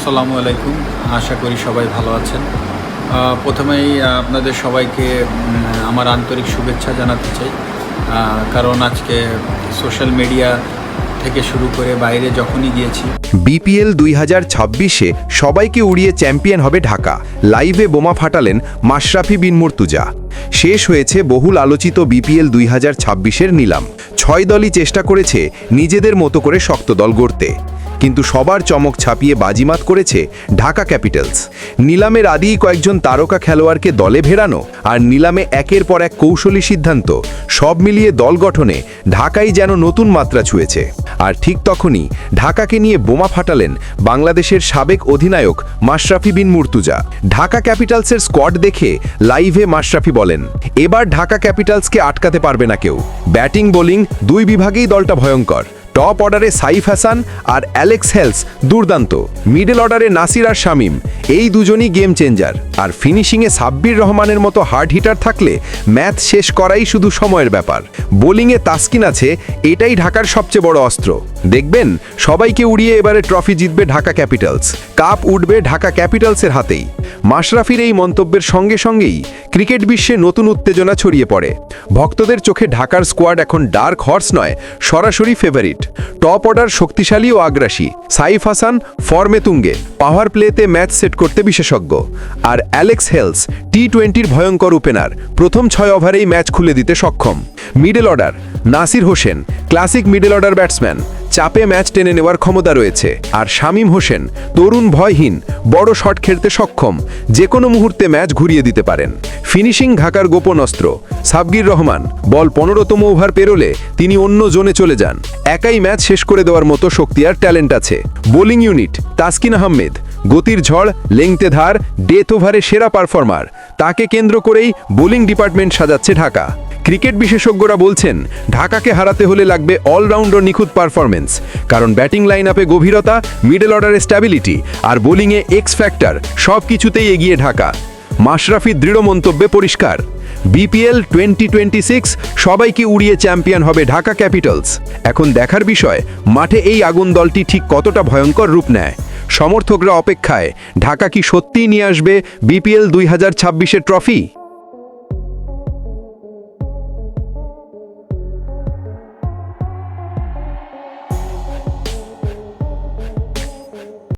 আসসালামু আলাইকুম। আশা করি সবাই ভালো আছেন। প্রথমেই আপনাদের সবাইকে আমার আন্তরিক শুভেচ্ছা জানাতে চাই। কারণ আজকে সোশ্যাল মিডিয়া থেকে শুরু করে বাইরে যখনই গিয়েছি। বিপিএল দুই হাজার ছাব্বিশে সবাইকে উড়িয়ে চ্যাম্পিয়ন হবে ঢাকা। লাইভে বোমা ফাটালেন মাশরাফি বিন মুর্তুজা। শেষ হয়েছে বহুল আলোচিত বিপিএল দুই হাজার ছাব্বিশের নিলাম। ছয় দলই চেষ্টা করেছে নিজেদের মতো করে শক্ত দল গড়তে। কিন্তু সবার চমক ছাপিয়ে বাজিমাত করেছে ঢাকা ক্যাপিটালস। নিলামের আদিই কয়েকজন তারকা খেলোয়াড়কে দলে ভেড়ানো আর নিলামে একের পর এক কৌশলী সিদ্ধান্ত, সব মিলিয়ে দল গঠনে ঢাকাই যেন নতুন মাত্রা ছুঁয়েছে। আর ঠিক তখনই ঢাকাকে নিয়ে বোমা ফাটালেন বাংলাদেশের সাবেক অধিনায়ক মাশরাফি বিন মুর্তুজা। ঢাকা ক্যাপিটালসের স্কোয়াড দেখে লাইভে মাশরাফি বলেন, এবার ঢাকা ক্যাপিটালসকে আটকাতে পারবে না কেউ। ব্যাটিং, বোলিং দুই বিভাগেই দলটা ভয়ঙ্কর। টপ অর্ডারে সাইফ হাসান আর অ্যালেক্স হেলস দুর্দান্ত। মিডল অর্ডারে নাসির আর শামিম। এই দুজনই গেম চেঞ্জার আর ফিনিশিংয়ে সাব্বির রহমানের মতো হার্ড হিটার থাকলে ম্যাচ শেষ করাই শুধু সময়ের ব্যাপার। বোলিংয়ে তাস্কিন আছে, এটাই ঢাকার সবচেয়ে বড় অস্ত্র। দেখবেন, সবাইকে উড়িয়ে এবারে ট্রফি জিতবে ঢাকা ক্যাপিটালস কাপ উঠবে ঢাকা ক্যাপিটালসের হাতেই। মাশরাফির এই মন্তব্যের সঙ্গে সঙ্গেই ক্রিকেট বিশ্বে নতুন উত্তেজনা ছড়িয়ে পড়ে। ভক্তদের চোখে ঢাকার স্কোয়াড এখন ডার্ক হর্স নয়, সরাসরি ফেভারিট টপ অর্ডার শক্তিশালী ও আগ্রাসী। সাইফ হাসান ফর্মে তুঙ্গে। পাওয়ার প্লেতে ম্যাচ সেট করতে বিশেষজ্ঞ। আর অ্যালেক্স হেলস টি টোয়েন্টির ভয়ঙ্কর ওপেনার, প্রথম ছয় ওভারেই ম্যাচ খুলে দিতে সক্ষম। Middle order, Nasir Hossain, classic middle order batsman, চাপে ম্যাচ টেনে নেওয়ার ক্ষমতা রয়েছে। আর শামীম হোসেন, তরুণ ভয়হীন, বড় শট খেলতে সক্ষম যে কোনো মুহূর্তে ম্যাচ ঘুরিয়ে দিতে পারেন। ফিনিশিং ঢাকার গোপন অস্ত্র। সাবগির রহমান, বল পনেরোতম ওভার পেরোলে তিনি অন্য জোনে চলে যান। একাই ম্যাচ শেষ করে দেওয়ার মতো শক্তি আর ট্যালেন্ট আছে। Bowling unit, Taskin Ahmed. গতির ঝড় লেংতে ধার, ডেথ ওভারে সেরা পারফর্মার। তাকে কেন্দ্র করেই বোলিং ডিপার্টমেন্ট সাজাচ্ছে ঢাকা। ক্রিকেট বিশেষজ্ঞরা বলছেন, ঢাকাকে হারাতে হলে লাগবে অলরাউন্ডার নিখুঁত পারফরমেন্স কারণ ব্যাটিং লাইন আপে গভীরতা, মিডল অর্ডারে স্ট্যাবিলিটি আর বোলিংয়ে এক্স ফ্যাক্টর সব কিছুতেই এগিয়ে ঢাকা। মাশরাফির দৃঢ় মন্তব্যে পরিষ্কার। বিপিএল টোয়েন্টি টোয়েন্টি সিক্স সবাইকে উড়িয়ে চ্যাম্পিয়ন হবে ঢাকা ক্যাপিটালস। এখন দেখার বিষয়, মাঠে এই আগুন দলটি ঠিক কতটা ভয়ঙ্কর রূপ নেয়? সমর্থকরা অপেক্ষায়, ঢাকা কি সত্যিই নিয়ে আসবে বিপিএল দুই হাজার ট্রফি?